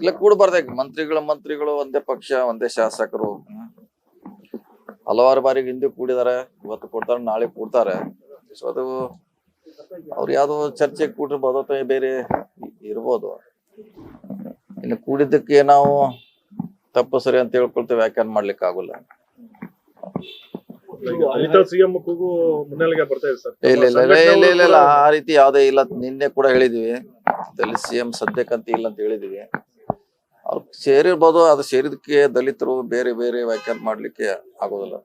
ಇಲ್ಲ ಕೂಡಬಾರ್ದಾಗ ಮಂತ್ರಿಗಳು ಮಂತ್ರಿಗಳು ಒಂದೇ ಪಕ್ಷ ಒಂದೇ ಶಾಸಕರು. ಹಲವಾರು ಬಾರಿ ಹಿಂದೆ ಕೂಡಿದಾರೆ ಇವತ್ತು ಕೊಡ್ತಾರೆ ನಾಳೆ ಕೂಡ್ತಾರೆ. ಸೊ ಅದು ಅವ್ರು ಯಾವ್ದೋ ಚರ್ಚೆಗೆ ಕೂಡಿರ್ಬೋದು ಅಥವಾ ಬೇರೆ ಇರ್ಬೋದು. ಇನ್ನು ಕೂಡಿದ್ದಕ್ಕೆ ನಾವು ತಪ್ಪು ಸರಿ ಅಂತ ಹೇಳ್ಕೊಳ್ತೇವೆ ವ್ಯಾಖ್ಯಾನ ಮಾಡ್ಲಿಕ್ಕೆ ಆಗುಲ್ಲ. ಇಲ್ಲ ಇಲ್ಲ ಆ ರೀತಿ ಯಾವ್ದೇ ಇಲ್ಲ. ನಿನ್ನೆ ಕೂಡ ಹೇಳಿದೀವಿ. ಸಿ ಸಿಎಂ ಸದ್ಯಕ್ಕಂತ ಇಲ್ಲ ಅಂತ ಹೇಳಿದ್ವಿ. ಅವ್ರು ಸೇರಿರ್ಬೋದು ಅದು ಸೇರಿದಕ್ಕೆ ದಲಿತರು ಬೇರೆ ಬೇರೆ ವ್ಯಾಖ್ಯಾನ ಮಾಡ್ಲಿಕ್ಕೆ ಆಗೋದಿಲ್ಲ.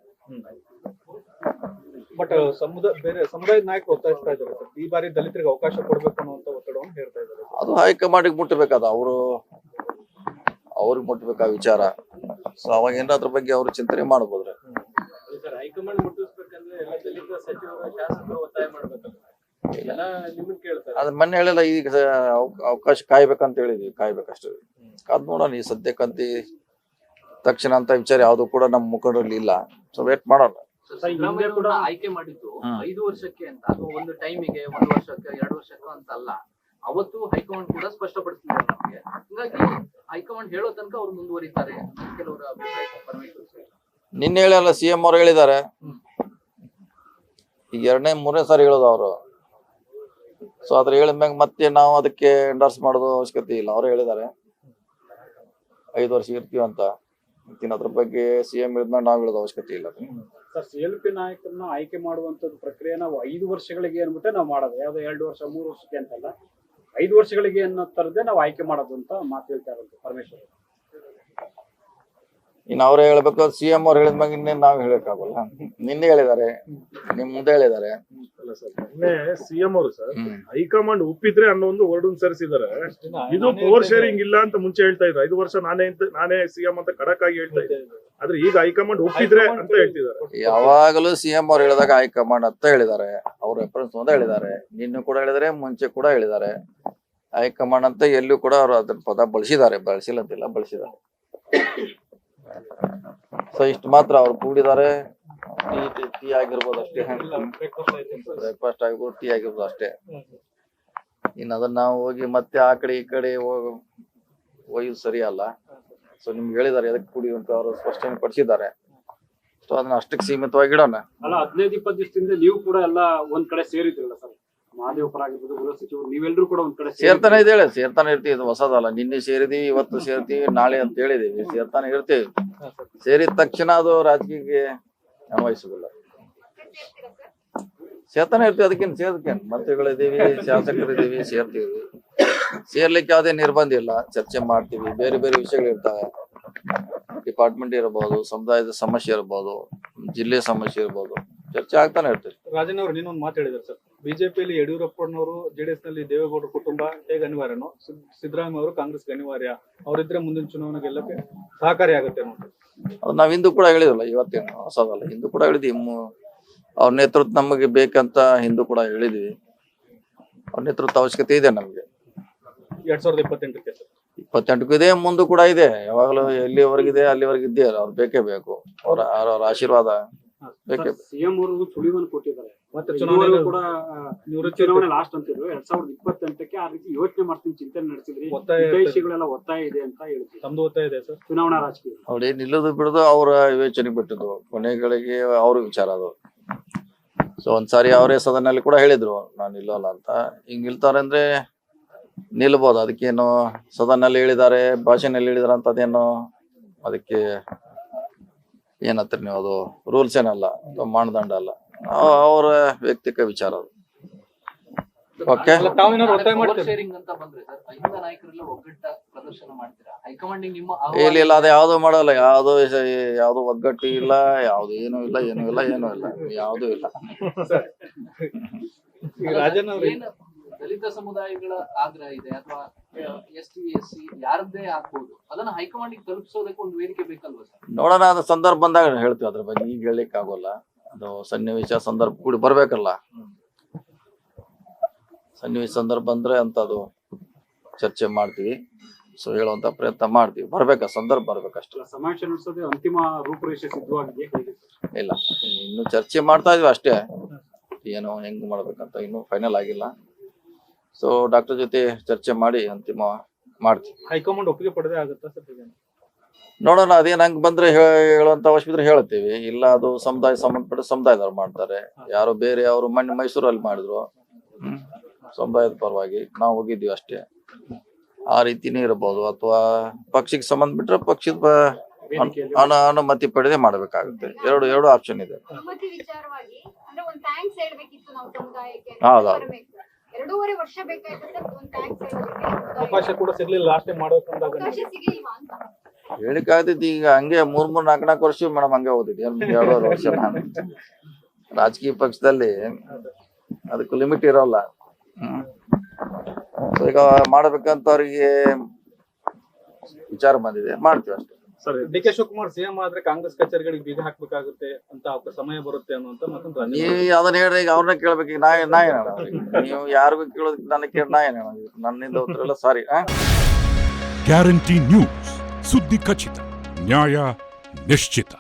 ಬಟ್ ಸಮುದಾಯ ಬೇರೆ ಸಮುದಾಯದ ನಾಯಕರು ಒತ್ತಾಯಿಸ್ತಾ ಇದ್ದಾರೆ ಈ ಬಾರಿ ದಲಿತರಿಗೆ ಅವಕಾಶ ಕೊಡ್ಬೇಕು ಅನ್ನುವಂತ ಒತ್ತಡವನ್ನು ಹೇಳ್ತಾ ಇದ್ದಾರೆ ಅದು ಹೈಕಮಾಂಡಿಗೆ ಮುಟ್ಟಬೇಕಾದ ಅವರು ಅವ್ರಿಗೆ ಮುಟ್ಬೇಕಾ ವಿಚಾರ. ಸೊ ಅವಾಗ ಏನಾರ ಅದ್ರ ಬಗ್ಗೆ ಅವ್ರು ಚಿಂತನೆ ಮಾಡ್ಬೋದ್ರಿ. ಅದ್ ಮೊನ್ನೆ ಹೇಳಿಲ್ಲ ಈಗ ಅವ- ಅವಕಾಶ ಕಾಯ್ಬೇಕಂತ ಹೇಳಿದ್ವಿ ಕಾಯ್ಬೇಕಷ್ಟೇ. ಕಾದ್ ನೋಡೋಣ ಈ ಸದ್ಯಕ್ಕಂತ ತಕ್ಷಣ ಅಂತ ವಿಚಾರ ಯಾವ್ದು ಕೂಡ ನಮ್ಮ ಮುಖಂಡರಲ್ಲಿ ಇಲ್ಲ. ಸೊ ವೇಟ್ ಮಾಡೋಣ. ಸಿದ್ದರಾಮಯ್ಯ ಕೂಡ ಆಯ್ಕೆ ಮಾಡಿದ್ದು. ಐದು ವರ್ಷಕ್ಕೆ ಅಂತ ಅದು ಒಂದು ಟೈಮಿಗೆ ಒಂದು ವರ್ಷಕ್ಕೆ ಎರಡು ವರ್ಷಕ್ಕೆ ಅಂತ ಅಲ್ಲ ಅವತ್ತು ಹೈಕಮಾಂಡ್ ಕೂಡ ಸ್ಪಷ್ಟಪಡಿಸಿದ್ದಾರೆ ನಮಗೆ. ಹಂಗಾಗಿ ಹೈಕಮಾಂಡ್ ಹೇಳೋ ತನಕ ಅವ್ರು ಮುಂದುವರಿತಾರೆ ಕೆಲವರ ಅಭಿಪ್ರಾಯ ನಿನ್ನೆ ಹೇಳಲ್ಲ ಸಿ ಎಂ ಅವ್ರು ಹೇಳಿದ್ದಾರೆ. ಈಗ ಎರಡನೇ ಮೂರನೇ ಸಾರಿ ಹೇಳೋದು ಅವರು. ಸೊ ಅದ್ರ ಹೇಳಿದ್ಮ್ಯಾಗ ಮತ್ತೆ ನಾವು ಅದಕ್ಕೆ ಎಂಡರ್ಸ್ ಮಾಡೋದು ಅವಶ್ಯಕತೆ ಇಲ್ಲ. ಅವ್ರು ಹೇಳಿದ್ದಾರೆ. ಐದು ವರ್ಷ ಇರ್ತೀವಿ ಅಂತ. ಮತ್ತಿನ್ನು ಅದ್ರ ಬಗ್ಗೆ ಸಿಎಂ ಹೇಳಿದ್ಮೇಲೆ ನಾವು ಹೇಳೋದು ಅವಶ್ಯಕತೆ ಇಲ್ಲ. ಸರ್ ಸಿ ಎಲ್ ಪಿ ನಾಯಕರನ್ನ ಆಯ್ಕೆ ಮಾಡುವಂತದ್ದು ಪ್ರಕ್ರಿಯೆ ನಾವು ಐದು ವರ್ಷಗಳಿಗೆ ಏನ್ಬಿಟ್ಟೆ ನಾವು ಮಾಡೋದು. ಯಾವ್ದೋ ಎರಡು ವರ್ಷ, ಮೂರು ವರ್ಷಕ್ಕೆ ಅಂತಲ್ಲ. ಐದು ವರ್ಷಗಳಿಗೆ ಅನ್ನೋ ತರದೇ ನಾವು ಆಯ್ಕೆ ಮಾಡೋದು ಅಂತ ಮಾತು ಹೇಳ್ತಾ ಇರೋದು ಪರಮೇಶ್ವರ್ ಇನ್ನು ಅವ್ರೇ ಹೇಳ್ಬೇಕು ಸಿ ಎಂ ಅವ್ರು ಹೇಳಿದ್ಮ್ಯಾಗ ಇನ್ನೇನು ನಾವು ಹೇಳಕ್ಕಾಗಲ್ಲ ನಿನ್ನೆ ಹೇಳಿದ್ದಾರೆ ನಿಮ್ ಮುಂದೆ ಹೇಳಿದ್ದಾರೆ ಅಲ್ಲ ಸರ್ ನಿನ್ನೆ ಸಿಎಂ ಅವರು ಸರ್ ಹೈಕಮಾಂಡ್ ಒಪ್ಪಿದ್ರೆ ಅನ್ನೋ ಒಂದು ವರ್ಡ್ ಸರಿಸಿದ್ದಾರೆ. ಇದು ಪವರ್ ಶೇರಿಂಗ್ ಇಲ್ಲ ಅಂತ ಮುಂಚೆ ಹೇಳ್ತಾ ಇದ್ರು. ಐದು ವರ್ಷ ನಾನೇ ಅಂತ ನಾನೇ ಸಿಎಂ ಅಂತ ಖಡಕ್ ಆಗಿ ಹೇಳ್ತಾ ಇದ್ದೆ ಆದ್ರೆ ಈಗ ಹೈಕಮಾಂಡ್ ಒಪ್ಪಿದ್ರೆ ಅಂತ ಹೇಳ್ತಿದ್ದಾರೆ. ಯಾವಾಗಲೂ ಸಿ ಎಂ ಅವ್ರು ಹೇಳಿದಾಗ ಹೈಕಮಾಂಡ್ ಅಂತ ಹೇಳಿದ್ದಾರೆ. ಅವ್ರ ರೆಫರೆನ್ಸ್ ಅಂತ ಹೇಳಿದ್ದಾರೆ. ನಿನ್ನೆ ಕೂಡ ಹೇಳಿದ್ರೆ ಮುಂಚೆ ಕೂಡ ಹೇಳಿದ್ದಾರೆ. ಹೈಕಮಾಂಡ್ ಅಂತ ಎಲ್ಲೂ ಕೂಡ ಅವ್ರು ಅದ್ರ ಪದ ಬಳಸಿದ್ದಾರೆ. ಬಳಸಿಲ್ಲ ಅಂತಿಲ್ಲ ಬಳಸಿದ್ದಾರೆ. ಸೊ ಇಷ್ಟು ಮಾತ್ರ ಅವ್ರು ಕೂಡಿದ್ದಾರೆ. ಟೀ, ಟೀ- ಆಗಿರ್ಬೋದು ಅಷ್ಟೇ. ಬ್ರೇಕ್ಫಾಸ್ಟ್ ಆಗಿರ್ಬೋದು, ಟೀ ಆಗಿರ್ಬೋದು ಅಷ್ಟೇ. ಇನ್ನು ಅದನ್ನ ನಾವು ಹೋಗಿ ಮತ್ತೆ ಆ ಕಡೆ ಈ ಕಡೆ ಹೋಗಿ ಸರಿ ಅಲ್ಲ. ಸೊ ನಿಮ್ಗೆ ಹೇಳಿದ್ದಾರೆ ಎದಕ್ಕೆ ಕುಡಿ ಅಂತ ಅವರು ಸ್ಪಷ್ಟನೆ ಪಡಿಸಿದ್ದಾರೆ ಸೊ ಅದನ್ನ ಅಷ್ಟಕ್ಕೆ ಸೀಮಿತವಾಗಿ ಇಡೋಣ. ಹದಿನೈದು, ಇಪ್ಪತ್ತು ದಿವಸದಿಂದ ನೀವು ಕೂಡ ಎಲ್ಲ ಒಂದ್ ಕಡೆ ಸೇರಿದ್ರಲ್ಲ ಸರ್. ಮಹಾದೇವಪುರ ಆಗಿರ್ಬೋದು ಗೃಹ ಸಚಿವರು ನೀವೆಲ್ಲರೂ ಕೂಡ ಒಂದ್ ಕಡೆ ಸೇರ್ತಾನೆ ಇದ್ದೇಳೆ ಸೇರ್ತಾನೆ ಇರ್ತೀವಿ ಇದು ಹೊಸದಲ್ಲ. ನಿನ್ನೆ ಸೇರಿದೀವಿ ಇವತ್ತು ಸೇರ್ತೀವಿ ನಾಳೆ ಅಂತ ಹೇಳಿದೀವಿ. ಸೇರ್ತಾನೆ ಇರ್ತೀವಿ. ಸೇರಿದ ತಕ್ಷಣ ಅದು ರಾಜಕೀಯಕ್ಕೆ ಅನ್ವಯಿಸುದಿಲ್ಲ ಸೇರ್ತಾನೆ ಇರ್ತೀವಿ ಅದಕ್ಕೇನು ಸೇರ್ಕೇನು ಮಂತ್ರಿಗಳಿದ್ದೀವಿ ಶಾಸಕರಿದ್ದೀವಿ ಸೇರ್ತೀವಿ. ಸೇರ್ಲಿಕ್ಕೆ ಯಾವುದೇ ನಿರ್ಬಂಧ ಇಲ್ಲ. ಚರ್ಚೆ ಮಾಡ್ತೀವಿ ಬೇರೆ ಬೇರೆ ವಿಷಯಗಳು ಇರ್ತವೆ ಡಿಪಾರ್ಟ್ಮೆಂಟ್ ಇರಬಹುದು ಸಮುದಾಯದ ಸಮಸ್ಯೆ ಇರಬಹುದು ಜಿಲ್ಲೆ ಸಮಸ್ಯೆ ಇರಬಹುದು ಚರ್ಚೆ ಆಗ್ತಾನೆ ಇರ್ತೀವಿ ರಾಜನ್ ಅವರು ನೀನೊಂದು ಮಾತು ಹೇಳಿದ್ರು ಸರ್. ಬಿಜೆಪಿಯಲ್ಲಿ ಯಡಿಯೂರಪ್ಪನವರು ಜೆಡಿಎಸ್ನಲ್ಲಿ ದೇವೇಗೌಡರ ಕುಟುಂಬ ಹೇಗೆ ಅನಿವಾರ್ಯನೋ ಸಿದ್- ಸಿದ್ದರಾಮಯ್ಯ ಅವರು ಕಾಂಗ್ರೆಸ್ ಅನಿವಾರ್ಯ. ಅವರಿದ್ರೆ ಮುಂದಿನ ಚುನಾವಣೆ ಗೆಲ್ಲಕ್ಕೆ ಸಹಕಾರಿ ಆಗುತ್ತೆ ನೋಡಿ ಅದು ನಾವ್ ಹಿಂದೂ ಕೂಡ ಹೇಳಿದಲ್ಲ ಇವತ್ತೇನು ಹೊಸದಲ್ಲ ಹಿಂದೂ ಕೂಡ ಹೇಳಿದ್ವಿ. ಅವ್ರ ನೇತೃತ್ವ ನಮಗೆ ಬೇಕಂತ ಹಿಂದೂ ಕೂಡ ಹೇಳಿದ್ವಿ. ಅವ್ರ ನೇತೃತ್ವ ಅವಶ್ಯಕತೆ ಇದೆ ನಮ್ಗೆ. ಎರಡ್ ಸಾವಿರದ ಇಪ್ಪತ್ತೆಂಟಕ್ಕೆ ಇಪ್ಪತ್ತೆಂಟಕ್ಕೂ ಇದೆ ಮುಂದೂ ಕೂಡ ಇದೆ. ಯಾವಾಗಲೂ ಎಲ್ಲಿವರೆಗಿದೆ ಅಲ್ಲಿವರೆಗೆ ಇದ್ದೇ ಅವ್ರು ಬೇಕೇ ಬೇಕು. ಅವ್ರ ಅವ್ರ ಆಶೀರ್ವಾದ. ಸಿಎಂ ಅವರು ಸುಳಿವನ್ನು ಕೊಟ್ಟಿದ್ದಾರೆ. ಮತ್ತೆ ಚುನಾವಣೆ ಚುನಾವಣೆ ಕೂಡ ನಿವೃತ್ತಿ ಚುನಾವಣೆ ಲಾಸ್ಟ್ ಅಂತಿದ್ರು. ಎರಡ್ ಸಾವಿರದ ಇಪ್ಪತ್ತೆಂಟಕ್ಕೆ ಆ ರೀತಿ ಯೋಚನೆ ಮಾಡ್ತೀನಿ ಚಿಂತನೆ ನಡೆಸಿದ್ರಿ. ಒತ್ತಾಯ ಇರ್ತದೆ. ವಿದೇಶಿಗಳೆಲ್ಲ ಒತ್ತಾಯ ಇದೆ ಅಂತ ಹೇಳ್ತೀವಿ. ತಮ್ದು ಒತ್ತಾಯ ಇದೆ ಸರ್? ಚುನಾವಣಾ ರಾಜಕೀಯ. ಅವ್ರು ನಿಲ್ಲೋದು ಬಿಡೋದು ಅವ್ರ ವಿವೇಚನೆ ಬಿಟ್ಟಿದ್ರು ಕೊನೆಗಳಿಗೆ ಅವ್ರ ವಿಚಾರ ಅದು. ಸೊ ಒಂದ್ಸಾರಿ ಅವರೇ ಸದನಲ್ಲಿ ಕೂಡ ಹೇಳಿದ್ರು ನಾನು ನಿಲ್ಲೋಲ್ಲ ಅಂತ. ಹಿಂಗ್ ನಿಲ್ತಾರೆ ಅಂದ್ರೆ ನಿಲ್ಬೋದು. ಅದಕ್ಕೇನು ಸದನಲ್ಲಿ ಹೇಳಿದ್ದಾರೆ ಭಾಷೆನಲ್ಲಿ ಹೇಳಿದಾರೆ ಅಂತ ಅದೇನು ಅದಕ್ಕೆ ಏನತ್ತೀರಿ ನೀವು ಅದು ರೂಲ್ಸ್ ಏನಲ್ಲ ಮಾನದಂಡ ಅಲ್ಲ. ಅವ- ಅವರ ವ್ಯಕ್ತಿಕ ವಿಚಾರ ಅದು. ಓಕೆ ಅಲ್ಲ, ತಾವೇನಾದ್ರು ಒತ್ತಾಯ ಮಾಡ್ತೀರಾ? ಶೇರಿಂಗ್ ಅಂತ ಬಂದ್ರೆ ಸರ್ ಐದು ನಾಯಕರೆಲ್ಲ ಒಗ್ಗಟ್ಟ ಪ್ರದರ್ಶನ ಮಾಡ್ತೀರಾ? ಹೈಕಮಾಂಡ್ ನಿಮ್ಮ ಇಲ್ಲ ಇಲ್ಲ ಅದು ಯಾವ್ದು ಮಾಡಲ್ಲ. ಯಾವ್ದು ಯಾವ್ದು ಒಗ್ಗಟ್ಟು ಇಲ್ಲ ಯಾವ್ದು ಏನು ಇಲ್ಲ ಏನು ಇಲ್ಲ ಏನು ಇಲ್ಲ. ಯಾವ್ದು ಇಲ್ಲ. ದಲಿತ ಸಮುದಾಯಗಳ ಆಗ್ರಹ ಇದೆ ಅಥವಾ ಎಸ್ ಟಿ ಎಸ್ ಸಿ ಯಾರದ್ದೇ ಆಗ್ಬೋದು. ಅದನ್ನ ಹೈಕಮಾಂಡ್ ತಲುಪಿಸೋದಕ್ಕೆ ಒಂದು ವೇದಿಕೆ ಬೇಕಲ್ವಾ ಸರ್? ನೋಡೋಣ ಅದು ಸಂದರ್ಭ ಬಂದಾಗ ಹೇಳ್ತೀವಿ ಅದ್ರ ಬಗ್ಗೆ. ಈಗ ಹೇಳಲಿಕ್ಕೆ ಆಗೋಲ್ಲ ಅದು ಸನ್ನಿವೇಶ ಸಂದರ್ಭ ಕೂಡಿ ಬರ್ಬೇಕಲ್ಲ. ಸನ್ನಿವೇಶ ಸಂದರ್ಭ ಬಂದ್ರೆ ಅಂತ ಅದು ಚರ್ಚೆ ಮಾಡ್ತೀವಿ. ಸೊ ಹೇಳುವಂತ ಪ್ರಯತ್ನ ಮಾಡ್ತೀವಿ. ಬರ್ಬೇಕ? ಸಂದರ್ಭ ಬರ್ಬೇಕಷ್ಟೇ ಸಮಾವೇಶ ನಡೆಸೋದೇ ಅಂತಿಮ ರೂಪುರೇಷೆ ಸಿದ್ಧವಾಗಿದೆ? ಇಲ್ಲ. ಇನ್ನು ಚರ್ಚೆ ಮಾಡ್ತಾ ಇದೀವಿ ಅಷ್ಟೇ. ಏನು ಹೆಂಗ್ ಮಾಡ್ಬೇಕಂತ ಇನ್ನೂ ಫೈನಲ್ ಆಗಿಲ್ಲ. ಸೊ ಡಾಕ್ಟರ್ ಜೊತೆ ಚರ್ಚೆ ಮಾಡಿ ಅಂತಿಮ ಮಾಡ್ತೀವಿ ಹೈಕಮಾಂಡ್ ಒಪ್ಪಿಗೆ ಪಡೆದೇ ಆಗುತ್ತಾ ಸರ್ ನೋಡೋಣ ಅದೇನ್ ಹಂಗ್ ಬಂದ್ರೆ ಹೇಳುವಂತ ಅವಶ್ಯಕತೆ ಹೇಳ್ತೀವಿ. ಇಲ್ಲ ಅದು ಸಮುದಾಯ ಸಂಬಂಧಪಟ್ಟ ಸಮುದಾಯದವ್ರು ಮಾಡ್ತಾರೆ. ಯಾರು ಬೇರೆ ಅವರು ಮೊನ್ನೆ ಮೈಸೂರಲ್ಲಿ ಮಾಡಿದ್ರು. ಸಮುದಾಯದ ಪರವಾಗಿ ನಾವು ಹೋಗಿದ್ದೀವಿ ಅಷ್ಟೇ. ಆ ರೀತಿನೇ ಇರಬಹುದು ಅಥವಾ ಪಕ್ಷಕ್ಕೆ ಸಂಬಂಧಪಟ್ರೆ ಪಕ್ಷದ ಬ- ವೇದಿಕೆಯಲ್ಲಿ. ಅನು ಅನುಮತಿ ಪಡೆದೇ ಮಾಡಬೇಕಾಗುತ್ತೆ. ಎರಡು ಎರಡು ಆಪ್ಷನ್ ಇದೆ. ಅನುಮತಿ ವಿಚಾರವಾಗಿ ಅಂದ್ರೆ ಒಂದ್ ಥ್ಯಾಂಕ್ಸ್ ಹೇಳ್ಬೇಕಿತ್ತು ನಾವು ಸಮುದಾಯಕ್ಕೆ. ಅಂತ ಹೌದೌದು. ಎರಡೂವರೆ ವರ್ಷ ಬೇಕಾಯ್ತು ಒಂದು ಅವಕಾಶ ಕೂಡ ಸಿಗ್ಲಿಲ್ಲ ಲಾಸ್ಟ್ ಟೈಮ್ ಮಾಡ್ಬೇಕಂದಾಗ ಅವಕಾಶ ಸಿಗ್ಲಿಲ್ವಾ ಅಂತ. ಹೇಳಿಕಾಗ್ತೈತಿ ಈಗ ಹಂಗೆ ಮೂರ್ ಮೂರ್ ನಾಲ್ಕು ನಾಲ್ಕು ವರ್ಷ ಮೇಡಮ್ ಹಂಗೆ ಓದಿದ್ದೆ ಎರಡೂವರೆ ವರ್ಷ ನಾನು. ರಾಜಕೀಯ ಪಕ್ಷದಲ್ಲಿ ಅದಕ್ಕೆ ಲಿಮಿಟ್ ಇರೋಲ್ಲ. ಹ್ಮ್. ಈಗ ಮಾಡ್ಬೇಕಂತ ಅವ್ರಿಗೆ ವಿಚಾರ ಬಂದಿದೆ. ಮಾಡ್ತೀವಿ ಅಷ್ಟೇ. Sir D K Shivakumar CM ಆದ್ರೆ ಕಾಂಗ್ರೆಸ್ ಕಚೇರಿಗಳಿಗೆ ಬೀಗ ಹಾಕ್ಬೇಕಾಗುತ್ತೆ ಅಂತ ಅವ್ರ ಸಮಯ ಬರುತ್ತೆ ಅನ್ನುವಂತ ಮತ್ತೊಂದು ನೀ ನೀವು ಅದನ್ನ ಹೇಳ್ರಿ ಈಗ ಅವ್ರನ್ನ ಕೇಳ್ಬೇಕು. ನಾ ನಾ ಏನ್ ನೀವು ಯಾರಿಗೂ ಕೇಳೋದಕ್ಕೆ ನನಗೆ ಕೇಳಿ ನಾ ಏನ್ ಹೇಳೋದು? ನನ್ನಿಂದ ಉತ್ತರ ಎಲ್ಲ ಸಾರಿ ಹಾ ಗ್ಯಾರಂಟಿ ನ್ಯೂಸ್ ಸುದ್ದಿ ಖಚಿತ ನ್ಯಾಯ ನಿಶ್ಚಿತ.